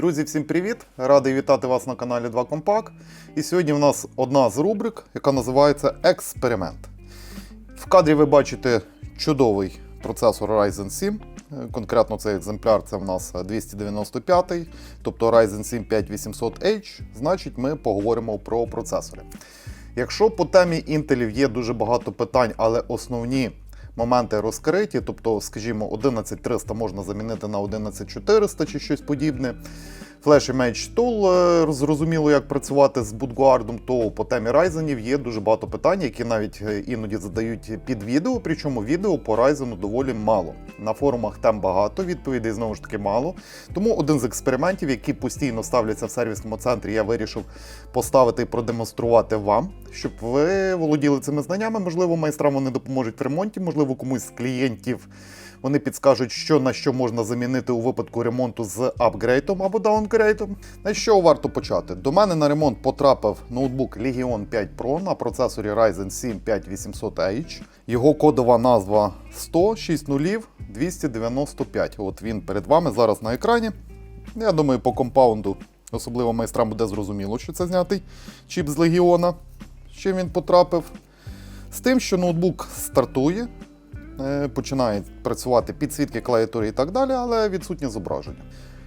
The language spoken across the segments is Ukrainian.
Друзі, всім привіт! Радий вітати вас на каналі 2 Компак. І сьогодні в нас одна з рубрик, яка називається Експеримент. В кадрі ви бачите чудовий процесор Ryzen 7. Е, Конкретно цей екземпляр це в нас 295, тобто Ryzen 7 5800H. Значить, ми поговоримо про процесори. Якщо по темі інтелів є дуже багато питань, але основні моменти розкриті, тобто, скажімо, 11300 можна замінити на 11400 чи щось подібне. Flash Image Tool, е, зрозуміло, як працювати з Bootguard, то по темі Ryzen є дуже багато питань, які навіть е, іноді задають під відео, причому відео по Ryzen доволі мало. На форумах тем багато, відповідей знову ж таки мало. Тому один з експериментів, які постійно ставляться в сервісному центрі, я вирішив поставити і продемонструвати вам, щоб ви володіли цими знаннями. Можливо, майстрам вони допоможуть в ремонті, можливо, комусь з клієнтів вони підскажуть, що на що можна замінити у випадку ремонту з апгрейдом або даунгрейдом. На що варто почати? До мене на ремонт потрапив ноутбук Legion 5 Pro на процесорі Ryzen 7 5800H. Його кодова назва 100 295. От він перед вами зараз на екрані. Я думаю, по компаунду, особливо майстрам буде зрозуміло, що це знятий чіп з Легіона. З чим він потрапив? З тим, що ноутбук стартує, е, починає працювати підсвітки клавіатури і так далі, але відсутнє зображення.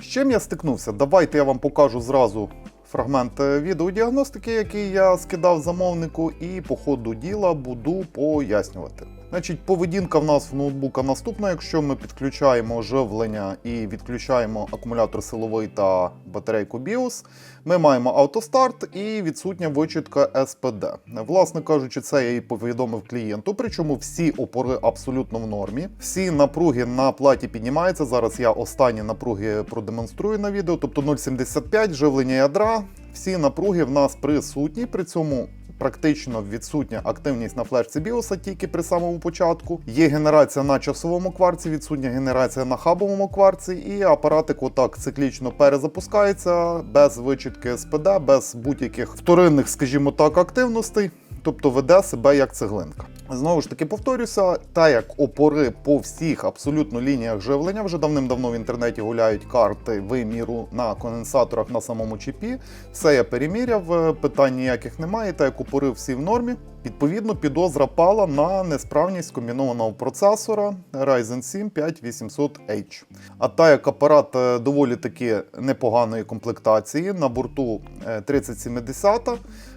З чим я стикнувся? Давайте я вам покажу зразу фрагмент е, відеодіагностики, який я скидав замовнику, і по ходу діла буду пояснювати. Значить, поведінка в нас в ноутбука наступна. Якщо ми підключаємо живлення і відключаємо акумулятор силовий та батарейку BIOS, ми маємо автостарт і відсутня вичітка SPD. Власне кажучи, це я і повідомив клієнту. Причому всі опори абсолютно в нормі. Всі напруги на платі піднімаються. Зараз я останні напруги продемонструю на відео. Тобто 0,75 живлення ядра. Всі напруги в нас присутні. При цьому Практично відсутня активність на флешці біоса тільки при самому початку. Є генерація на часовому кварці, відсутня генерація на хабовому кварці, і апаратик отак циклічно перезапускається без вичітки СПД, без будь-яких вторинних, скажімо так, активностей. Тобто веде себе як цеглинка. Знову ж таки повторюся, та як опори по всіх абсолютно лініях живлення вже давним-давно в інтернеті гуляють карти виміру на конденсаторах на самому чіпі. Все я переміряв, е, питань ніяких немає. Та як опори всі в нормі. Відповідно, підозра пала на несправність комбінованого процесора Ryzen 7 5800H. А та як апарат е, доволі таки непоганої комплектації на борту е, 3070,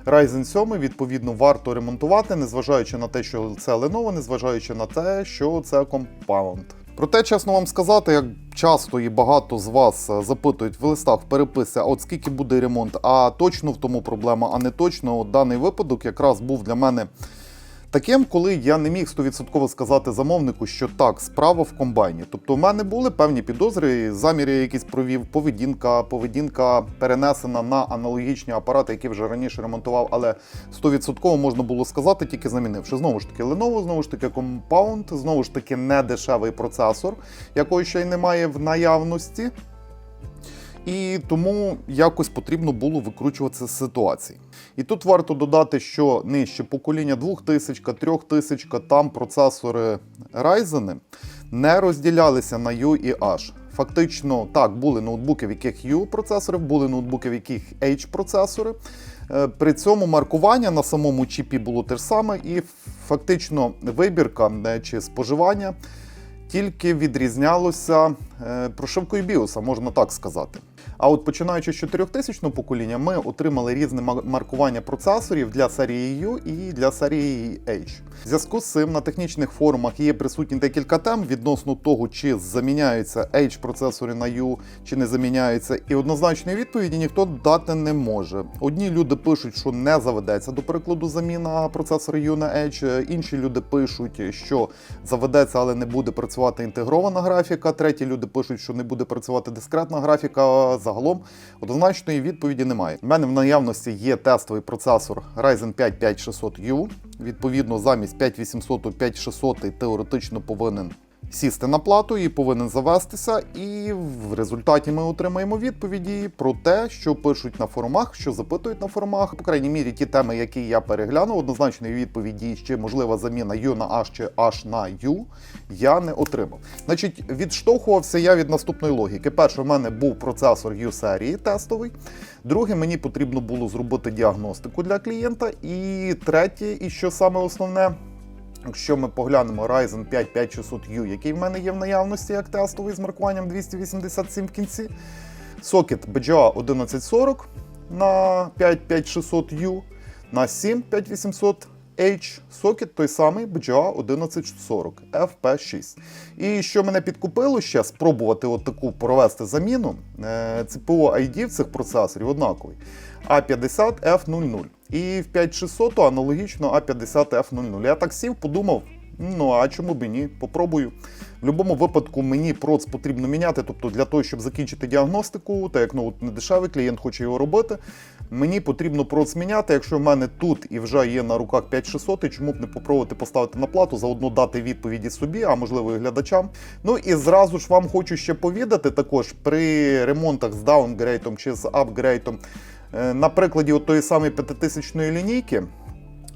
Ryzen 7 відповідно варто ремонтувати, незважаючи на те, що це Lenovo, незважаючи на те, що це компаунд. Проте, чесно вам сказати, як часто і багато з вас е, запитують в листах в переписці, от скільки буде ремонт, а точно в тому проблема, а не точно. От даний випадок якраз був для мене таким, коли я не міг 100% сказати замовнику, що так, справа в комбайні. Тобто, в мене були певні підозри, заміри якісь провів, поведінка, поведінка перенесена на аналогічні апарати, які вже раніше ремонтував, але 100% можна було сказати, тільки замінивши. Знову ж таки, Lenovo, знову ж таки, компаунд, знову ж таки, не дешевий процесор, якого ще й немає в наявності. І тому якось потрібно було викручуватися з ситуації. І тут варто додати, що нижче покоління 2000, 3000, там процесори Ryzen не розділялися на U і H. Фактично, так, були ноутбуки, в яких U процесори, були ноутбуки, в яких H процесори. Е, При цьому маркування на самому чіпі було те ж саме, і фактично вибірка е, чи споживання тільки відрізнялося е, прошивкою BIOS, можна так сказати. А от починаючи з 4000 покоління, ми отримали різне ма- маркування процесорів для серії U і для серії H. В зв'язку з цим на технічних форумах є присутні декілька тем відносно того, чи заміняються H процесори на U, чи не заміняються, і однозначної відповіді ніхто дати не може. Одні люди пишуть, що не заведеться до прикладу заміна процесора U на H, інші люди пишуть, що заведеться, але не буде працювати інтегрована графіка. Треті люди пишуть, що не буде працювати дискретна графіка. Загалом однозначної відповіді немає. У мене в наявності є тестовий процесор Ryzen 5 5600U. Відповідно, замість 5800 5600 теоретично повинен сісти на плату і повинен завестися. І в результаті ми отримаємо відповіді про те, що пишуть на форумах, що запитують на форумах. По крайній мірі, ті теми, які я переглянув, однозначної відповіді, чи можлива заміна U на H чи H на U, я не отримав. Значить, відштовхувався я від наступної логіки. Перше, в мене був процесор U серії тестовий. Друге, мені потрібно було зробити діагностику для клієнта. І третє, і що саме основне. Якщо ми поглянемо Ryzen 5 5600U, який в мене є в наявності як тестовий з маркуванням 287 в кінці, сокет BGA 1140 на 55600U, на 7 5800H сокет той самий BGA 1140 FP6. І що мене підкупило ще спробувати таку провести заміну, е, ЦПО ID в цих процесорів однаковий. A50F00. І в 5600 аналогічно A50F00. Я так сів, подумав, ну а чому б і ні? Попробую. В будь-якому випадку мені проц потрібно міняти, тобто для того, щоб закінчити діагностику, так як ну, от не дешевий клієнт хоче його робити. Мені потрібно проц міняти. Якщо в мене тут і вже є на руках 5600, чому б не попробувати поставити на плату, заодно дати відповіді собі, а можливо і глядачам. Ну і зразу ж вам хочу ще повідати також при ремонтах з даунгрейтом чи з апгрейтом. Е, На прикладі тої самої п'ятитисячної лінійки.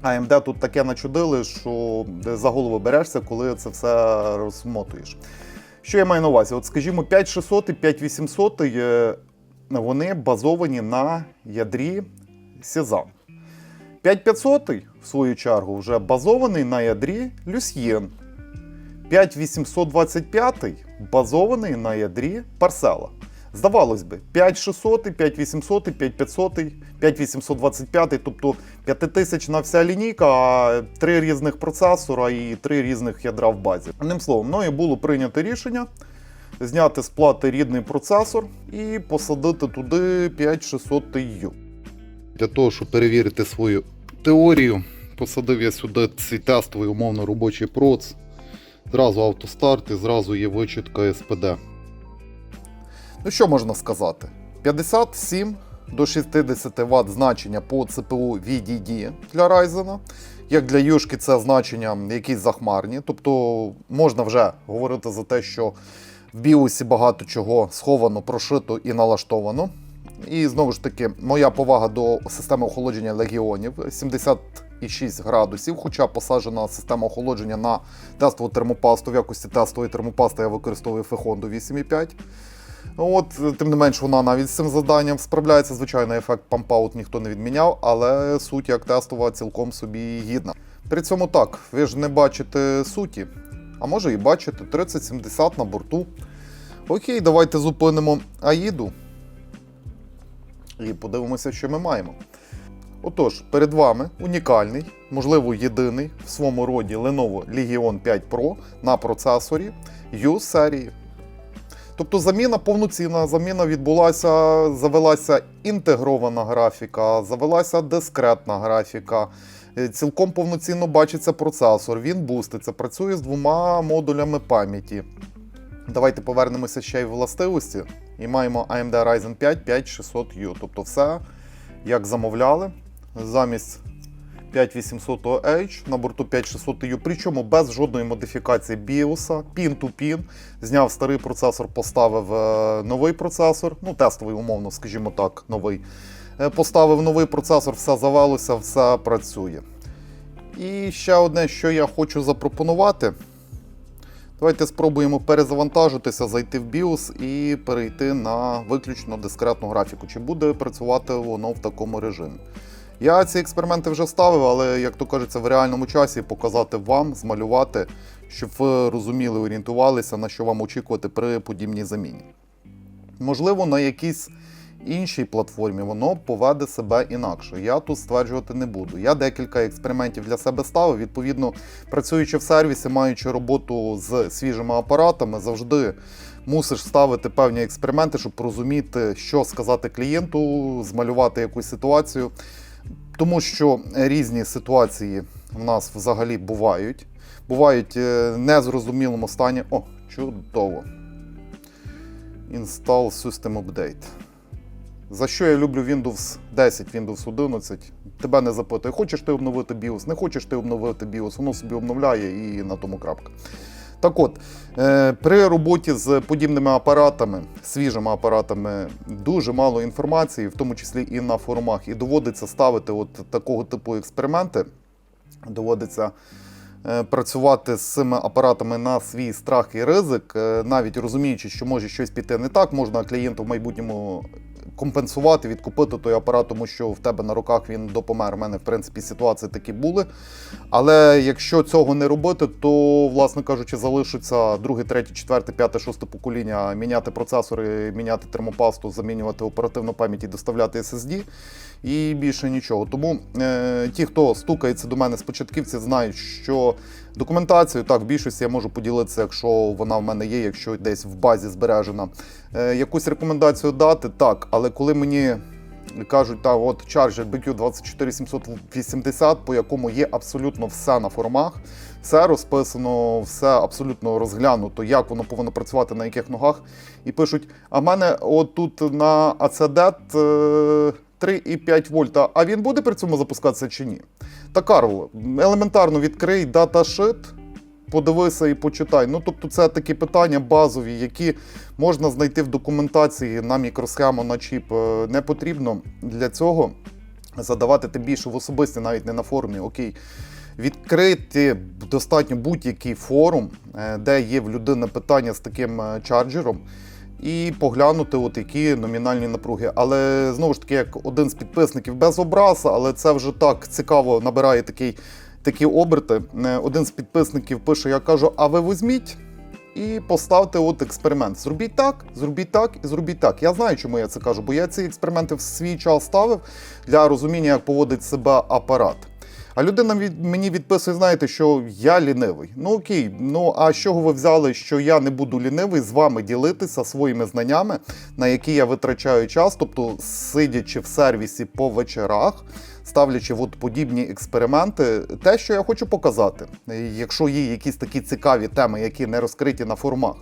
AMD тут таке начудили, що за голову берешся, коли це все розмотуєш. Що я маю на увазі? От, скажімо, 5600 і 5800 е, вони базовані на ядрі Cezanne. 5500, в свою чергу, вже базований на ядрі Lucien. 5825 базований на ядрі Parcella. Здавалось би, 5600, 5800, 5500, 5825, тобто 5000 на вся лінійка, три різних процесора і три різних ядра в базі. Одним словом, мною було прийнято рішення зняти з плати рідний процесор і посадити туди 5600U. Для того, щоб перевірити свою теорію, посадив я сюди цей тестовий умовно робочий проц. Зразу автостарт і зразу є вичітка СПД. Ну що можна сказати? 57 до 60 Вт значення по ЦПУ VDD для Ryzen. Як для Юшки це значення якісь захмарні. Тобто можна вже говорити за те, що в біосі багато чого сховано, прошито і налаштовано. І знову ж таки, моя повага до системи охолодження легіонів 76 градусів, хоча посаджена система охолодження на тестову термопасту. В якості тестової термопасти я використовую Фехонду 8,5. От, тим не менш, вона навіть з цим завданням справляється. Звичайно, ефект пампаут ніхто не відміняв, але суть як тестова цілком собі гідна. При цьому так, ви ж не бачите суті, а може і бачите 3070 на борту. Окей, давайте зупинимо Аїду і подивимося, що ми маємо. Отож, перед вами унікальний, можливо, єдиний в своєму роді Lenovo Legion 5 Pro на процесорі U серії. Тобто заміна повноцінна, заміна відбулася, завелася інтегрована графіка, завелася дискретна графіка. Е, Цілком повноцінно бачиться процесор, він буститься, працює з двома модулями пам'яті. Давайте повернемося ще й в властивості. І маємо AMD Ryzen 5 5600U. Тобто все, як замовляли, замість 5800H на борту 5600U, причому без жодної модифікації BIOS, пін-ту-пін. Зняв старий процесор, поставив е, новий процесор, ну тестовий, умовно, скажімо так, новий. Е, Поставив новий процесор, все завелося, все працює. І ще одне, що я хочу запропонувати. Давайте спробуємо перезавантажитися, зайти в BIOS і перейти на виключно дискретну графіку. Чи буде працювати воно в такому режимі? Я ці експерименти вже ставив, але, як то кажеться, в реальному часі показати вам, змалювати, щоб ви розуміли, орієнтувалися, на що вам очікувати при подібній заміні. Можливо, на якійсь іншій платформі воно поведе себе інакше. Я тут стверджувати не буду. Я декілька експериментів для себе ставив. Відповідно, працюючи в сервісі, маючи роботу з свіжими апаратами, завжди мусиш ставити певні експерименти, щоб розуміти, що сказати клієнту, змалювати якусь ситуацію. Тому що різні ситуації в нас взагалі бувають. Бувають е, в незрозумілому стані. О, чудово. Install System Update. За що я люблю Windows 10, Windows 11. Тебе не запитує, хочеш ти обновити BIOS, не хочеш ти обновити BIOS, воно собі обновляє і на тому крапка. Так от, е, при роботі з подібними апаратами, свіжими апаратами, дуже мало інформації, в тому числі і на форумах, і доводиться ставити от такого типу експерименти. Доводиться е, працювати з цими апаратами на свій страх і ризик, е, навіть розуміючи, що може щось піти не так, можна клієнту в майбутньому компенсувати, відкупити той апарат, тому що в тебе на руках він допомер. У мене, в принципі, ситуації такі були. Але якщо цього не робити, то, власне кажучи, залишиться друге, третє, четверте, п'яте, шосте покоління міняти процесори, міняти термопасту, замінювати оперативну пам'ять і доставляти SSD. І більше нічого. Тому е, ті, хто стукається до мене з початківців, знають, що документацію так в більшості я можу поділитися, якщо вона в мене є, якщо десь в базі збережена. Е, якусь рекомендацію дати, так, але коли мені кажуть, та от Charger BQ 24780, по якому є абсолютно все на форумах, все розписано, все абсолютно розглянуто, як воно повинно працювати, на яких ногах. І пишуть: а в мене от тут на ACDET е, 3,5 вольта, а він буде при цьому запускатися чи ні? Та Карл, елементарно відкрий даташит, подивися і почитай. Ну, тобто, це такі питання базові, які можна знайти в документації на мікросхему, на чіп. Е, Не потрібно для цього задавати тим більше в особисті, навіть не на форумі. Окей. Відкрити достатньо будь-який форум, е, де є в людини питання з таким е, чарджером, і поглянути, от які номінальні напруги. Але знову ж таки, як один з підписників без образа, але це вже так цікаво набирає такий, такі оберти. Е, Один з підписників пише: я кажу, а ви візьміть. І поставте от експеримент. Зробіть так, зробіть так і зробіть так. Я знаю, чому я це кажу, бо я ці експерименти в свій час ставив для розуміння, як поводить себе апарат. А людина від мені відписує, знаєте, що я лінивий. Ну окей, ну а з чого ви взяли, що я не буду лінивий з вами ділитися своїми знаннями, на які я витрачаю час, тобто сидячи в сервісі по вечорах, ставлячи от подібні експерименти, те, що я хочу показати, якщо є якісь такі цікаві теми, які не розкриті на форумах.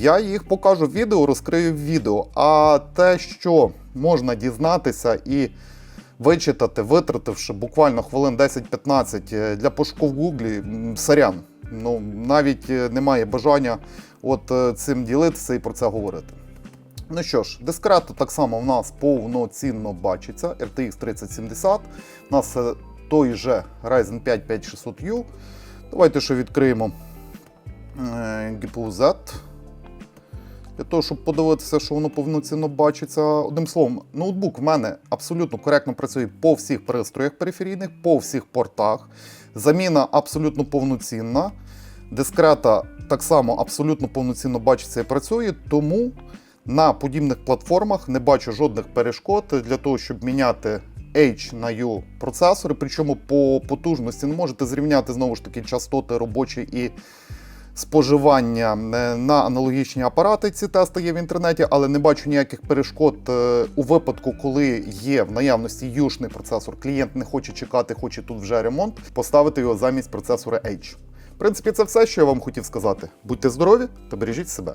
Я їх покажу в відео, розкрию в відео. А те, що можна дізнатися і вичитати, витративши буквально хвилин 10-15 для пошуку в Гуглі, сорян. Ну, навіть е, немає бажання от е, цим ділитися і про це говорити. Ну що ж, дискретно так само в нас повноцінно бачиться RTX 3070. У нас е, той же Ryzen 5 5600U. Давайте ще відкриємо е, GPU Z. Для того, щоб подивитися, що воно повноцінно бачиться. Одним словом, ноутбук в мене абсолютно коректно працює по всіх пристроях периферійних, по всіх портах. Заміна абсолютно повноцінна. Дискрета так само абсолютно повноцінно бачиться і працює, тому на подібних платформах не бачу жодних перешкод для того, щоб міняти H на U процесори. Причому по потужності не можете зрівняти знову ж таки частоти робочі і споживання е, на аналогічні апарати. Ці тести є в інтернеті, але не бачу ніяких перешкод е, у випадку, коли є в наявності юшний процесор. Клієнт не хоче чекати, хоче тут вже ремонт, поставити його замість процесора H. В принципі, це все, що я вам хотів сказати. Будьте здорові та бережіть себе.